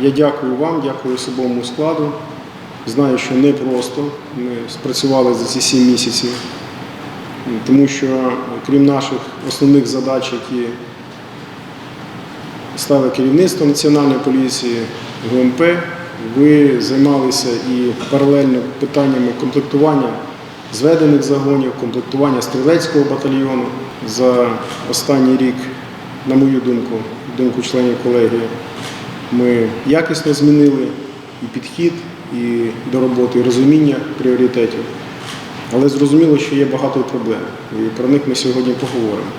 Я дякую вам, дякую особовому складу. Знаю, що не просто. Ми спрацювали за ці сім місяців, тому що крім наших основних задач, які ставить керівництво Національної поліції, ГУНП, ви займалися і паралельно питаннями комплектування зведених загонів, комплектування стрілецького батальйону за останній рік, на мою думку, думку членів колегії, ми якісно змінили і підхід, і до роботи, і розуміння пріоритетів. Але зрозуміло, що є багато проблем, і про них ми сьогодні поговоримо.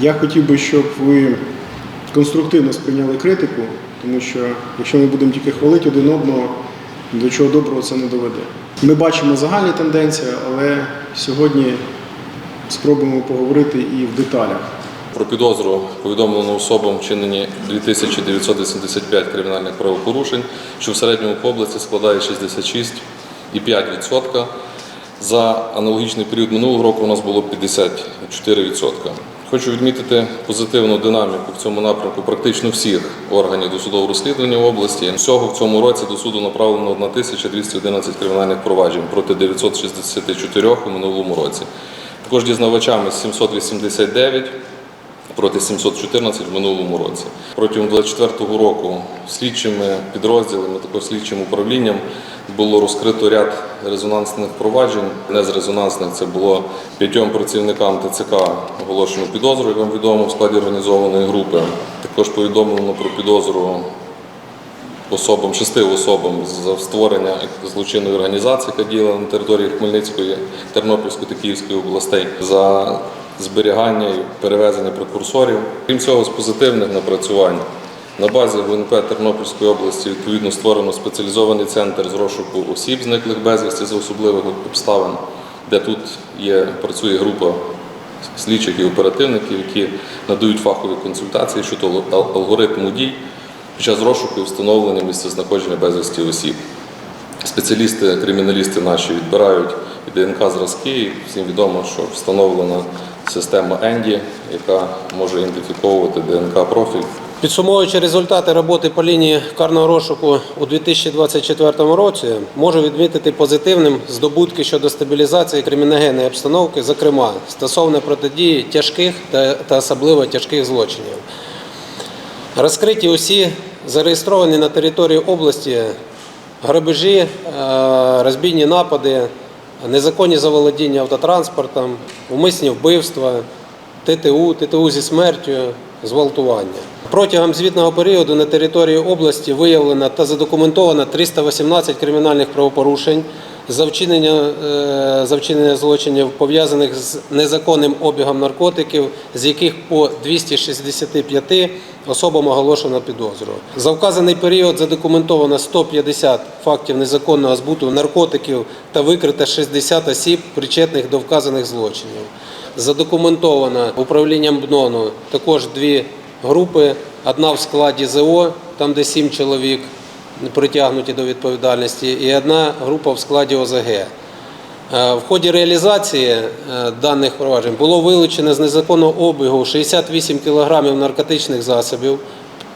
Я хотів би, щоб ви конструктивно сприйняли критику, тому що якщо ми будемо тільки хвалити один одного, до чого доброго це не доведе. Ми бачимо загальні тенденції, але сьогодні спробуємо поговорити і в деталях. Про підозру повідомлено особам вчинені 2985 кримінальних правопорушень, що в середньому по області складає 66,5%. За аналогічний період минулого року у нас було 54%. Хочу відмітити позитивну динаміку в цьому напрямку практично всіх органів досудового розслідування в області. Всього в цьому році до суду направлено 1211 кримінальних проваджень проти 964 у минулому році. Також дізнавачами 789 проти 714 в минулому році. Протягом 2024 року слідчими підрозділами, також слідчим управлінням було розкрито ряд резонансних проваджень. Не з резонансних це було п'ятьом працівникам ТЦК оголошено підозру, як вам відомо, в складі організованої групи. Також повідомлено про підозру особам, шести особам за створення злочинної організації, яка діяла на території Хмельницької, Тернопільської та Київської областей, за зберігання і перевезення прекурсорів. Крім цього, з позитивних напрацювань на базі ВНП Тернопільської області відповідно створено спеціалізований центр з розшуку осіб, зниклих безвісті за особливих обставин, де тут є працює група слідчих і оперативників, які надають фахові консультації щодо алгоритму дій під час розшуку і встановлення місцезнаходження безвісті осіб. Спеціалісти, криміналісти наші відбирають ДНК зразки. Всім відомо, що встановлена система Енді, яка може ідентифіковувати ДНК профіль Підсумовуючи результати роботи по лінії карного розшуку у 2024 році, можу відмітити позитивним здобутки щодо стабілізації криміногенної обстановки, зокрема стосовно протидії тяжких та, та особливо тяжких злочинів. Розкриті усі зареєстровані на території області грабежі, е, розбійні напади, незаконні заволодіння автотранспортом, умисні вбивства, ТТУ, ТТУ зі смертю, зґвалтування. Протягом звітного періоду на території області виявлено та задокументовано 318 кримінальних правопорушень за вчинення, е, за вчинення злочинів, пов'язаних з незаконним обігом наркотиків, з яких по 265 особам оголошено підозру. За вказаний період задокументовано 150 фактів незаконного збуту наркотиків та викрито 60 осіб, причетних до вказаних злочинів. Задокументовано управлінням БНОНу також дві групи. Одна в складі ЗО, там де сім чоловік притягнуті до відповідальності, і одна група в складі ОЗГ. Е, В ході реалізації е, даних проваджень було вилучено з незаконного обігу 68 кг наркотичних засобів,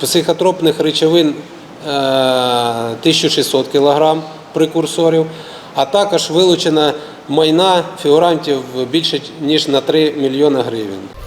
психотропних речовин е, 1600 кг прекурсорів, а також вилучено майна фігурантів більше ніж на 3 мільйони гривень.